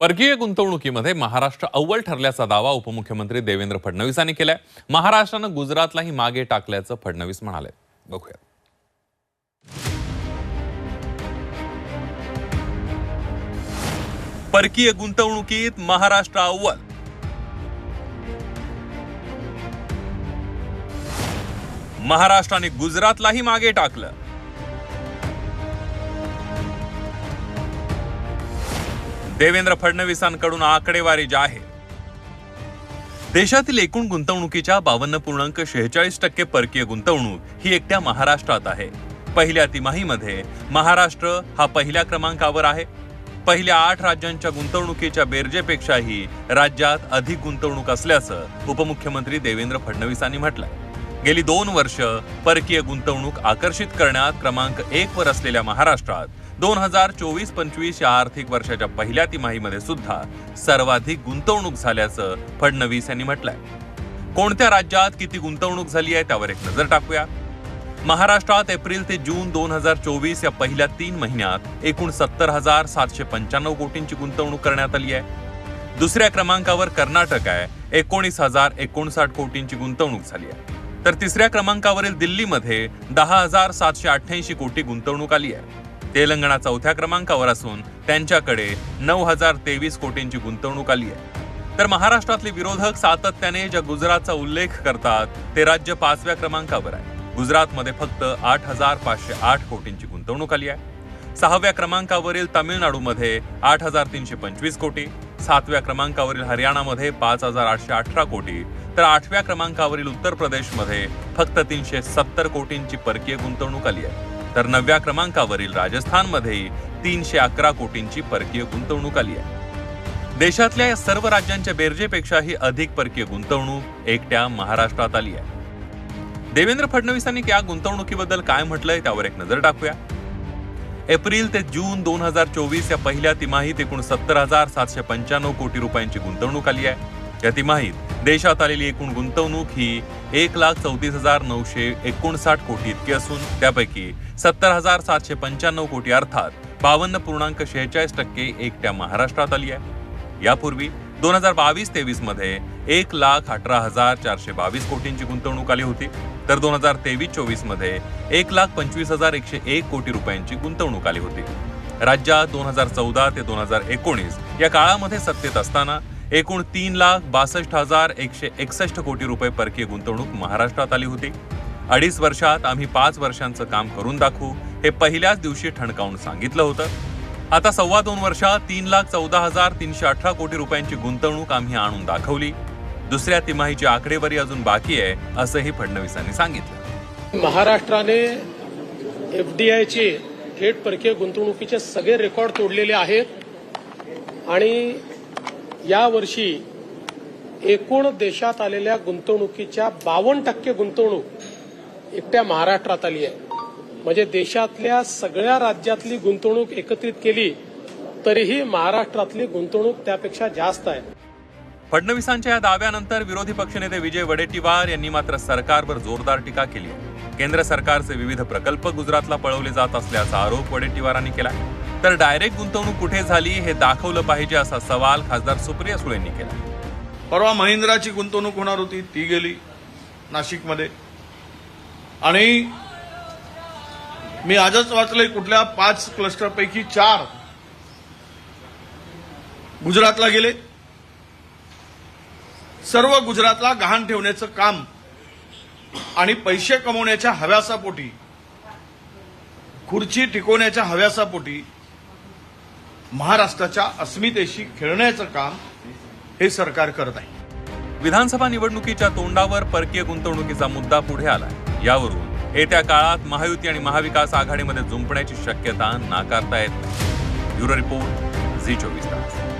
परकीय गुंतवणुकीमध्ये महाराष्ट्र अव्वल ठरल्याचा दावा उपमुख्यमंत्री देवेंद्र फडणवीसांनी केलाय. महाराष्ट्रानं गुजरातलाही मागे टाकल्याचं फडणवीस म्हणाले. बघूया परकीय गुंतवणुकीत महाराष्ट्र अव्वल. महाराष्ट्राने गुजरातलाही मागे टाकलं. देवेंद्र फडणवीसांकडून आकडेवारी जाहीर. देशातील एकूण गुंतवणुकीच्या बावन्न पूर्णांक शेहेचाळीस टक्के परकीय गुंतवणूक ही एकट्या महाराष्ट्रात आहे. पहिल्या तिमाहीमध्ये महाराष्ट्र हा पहिल्या क्रमांकावर आहे. पहिल्या आठ राज्यांच्या गुंतवणुकीच्या बेरजेपेक्षाही राज्यात अधिक गुंतवणूक असल्याचं उपमुख्यमंत्री देवेंद्र फडणवीसांनी म्हटलंय. गेली दोन वर्ष परकीय गुंतवणूक आकर्षित करण्यात क्रमांक एक वर असलेल्या महाराष्ट्रात दोन हजार चोवीस पंचवीस या आर्थिक वर्षाच्या पहिल्या तिमाहीमध्ये सुद्धा सर्वाधिक गुंतवणूक झाल्याचं फडणवीस यांनी म्हटलंय. कोणत्या राज्यात किती गुंतवणूक झाली आहे त्यावर एक नजर टाकूया. महाराष्ट्रात एप्रिल ते जून दोन हजार चोवीस या पहिल्या तीन महिन्यात एकूण सत्तर हजार सातशे पंच्याण्णव कोटींची गुंतवणूक करण्यात आली आहे. दुसऱ्या क्रमांकावर कर्नाटक आहे एकोणीस हजार एकोणसाठ कोटींची गुंतवणूक झाली आहे. तर तिसऱ्या क्रमांकावरील दिल्लीमध्ये दहा हजार सातशे अठ्ठ्याऐंशी कोटी गुंतवणूक आली आहे. तेलंगणा चौथ्या क्रमांकावर असून त्यांच्याकडे नऊ हजार तेवीस कोटींची गुंतवणूक आली आहे. तर महाराष्ट्रातले विरोधक सातत्याने ज्या गुजरातचा उल्लेख करतात ते राज्य पाचव्या क्रमांकावर आहे. गुजरातमध्ये फक्त आठ हजार पाचशे आठ कोटींची गुंतवणूक आली आहे. सहाव्या क्रमांकावरील तामिळनाडूमध्ये आठ हजार तीनशे पंचवीस कोटी सातव्या क्रमांकावरील हरियाणामध्ये पाच हजार आठशे अठरा कोटी तर आठव्या क्रमांकावरील उत्तर प्रदेशमध्ये फक्त तीनशे सत्तर कोटींची परकीय गुंतवणूक आली आहे. तर नवव्या क्रमांकावरील राजस्थानमध्येही तीनशे अकरा कोटींची परकीय गुंतवणूक आली आहे. देशातल्या या सर्व राज्यांच्या बेरजेपेक्षाही अधिक परकीय गुंतवणूक एकट्या महाराष्ट्रात आली आहे. देवेंद्र फडणवीसांनी या गुंतवणुकीबद्दल काय म्हटलंय त्यावर एक नजर टाकूया. एप्रिल ते जून दोन हजार चोवीस या पहिल्या तिमाहीत एकूण सत्तर हजार सातशे पंच्याण्णव कोटी रुपयांची गुंतवणूक आली आहे. या तिमाहीत देशात आलेली एकूण गुंतवणूक ही एक लाख चौतीस हजार नऊशे एकोणसाठ कोटी इतकी असून त्यापैकी सत्तर हजार सातशे पंच्याण्णव कोटी अर्थात बावन्न पूर्णांक शेहेचाळीस टक्के एकट्या महाराष्ट्रात आली आहे. यापूर्वी दोन हजार बावीस तेवीसमध्ये एक लाख अठरा हजार चारशे बावीस कोटींची गुंतवणूक आली होती. तर दोन हजार तेवीस चोवीसमध्ये एक लाख पंचवीस हजार एकशे एक कोटी रुपयांची गुंतवणूक आली होती. राज्यात दोन हजार चौदा ते दोन हजार एकोणीस या काळामध्ये सत्तेत असताना एकूण तीन लाख बासष्ट हजार एकशे एकसष्ट कोटी रुपये परकीय गुंतवणूक महाराष्ट्रात आली होती. अडीच वर्षात आम्ही पाच वर्षांचं काम करून दाखवू हे पहिल्याच दिवशी ठणकावून सांगितलं होतं. आता सव्वा दोन वर्षात तीन लाख चौदा हजार तीनशे अठरा कोटी रुपयांची गुंतवणूक आम्ही आणून दाखवली. दुसऱ्या तिमाहीची आकडेवारी अजून बाकी आहे असंही फडणवीसांनी सांगितलं. महाराष्ट्राने एफ डी आयचे थेट परकीय गुंतवणुकीचे सगळे रेकॉर्ड तोडलेले आहेत. आणि यावर्षी एकूण देशात आलेल्या गुंतवणुकीच्या बावन्न टक्के गुंतवणूक एकट्या महाराष्ट्रात आली आहे. म्हणजे देशातल्या सगळ्या राज्यातली गुंतवणूक एकत्रित केली तरीही महाराष्ट्रातली गुंतवणूक त्यापेक्षा जास्त आहे. फडणवीसांच्या या दाव्यानंतर विरोधी पक्षनेते विजय वडेट्टीवार यांनी मात्र सरकारवर जोरदार टीका केली केंद्र सरकारचे विविध प्रकल्प गुजरातला पळवले जात असल्याचा आरोप वडेट्टीवारांनी केला तर डायरेक्ट गुंतवणूक कुठे झाली हे दाखवलं पाहिजे असा सवाल खासदार सुप्रिया सुळेंनी केला. परवा महिंद्राची गुंतवणूक होणार होती ती गेली नाशिकमध्ये. आणि मी आजच वाचलंय कुठल्या पाच क्लस्टरपैकी चार गुजरातला गेले. सर्व गुजरातला गहाण ठेवण्याचं काम आणि पैसे कमवण्याच्या हव्यासापोटी खुर्ची टिकवण्याच्या हव्यासापोटी महाराष्ट्राच्या अस्मितेशी खेळण्याचं काम हे सरकार करत आहे. विधानसभा निवडणुकीच्या तोंडावर परकीय गुंतवणुकीचा मुद्दा पुढे आला यावरून येत्या काळात महायुती आणि महाविकास आघाडीमध्ये जुंपण्याची शक्यता नाकारता येत नाही. ब्युरो रिपोर्ट झी चोवीस तास.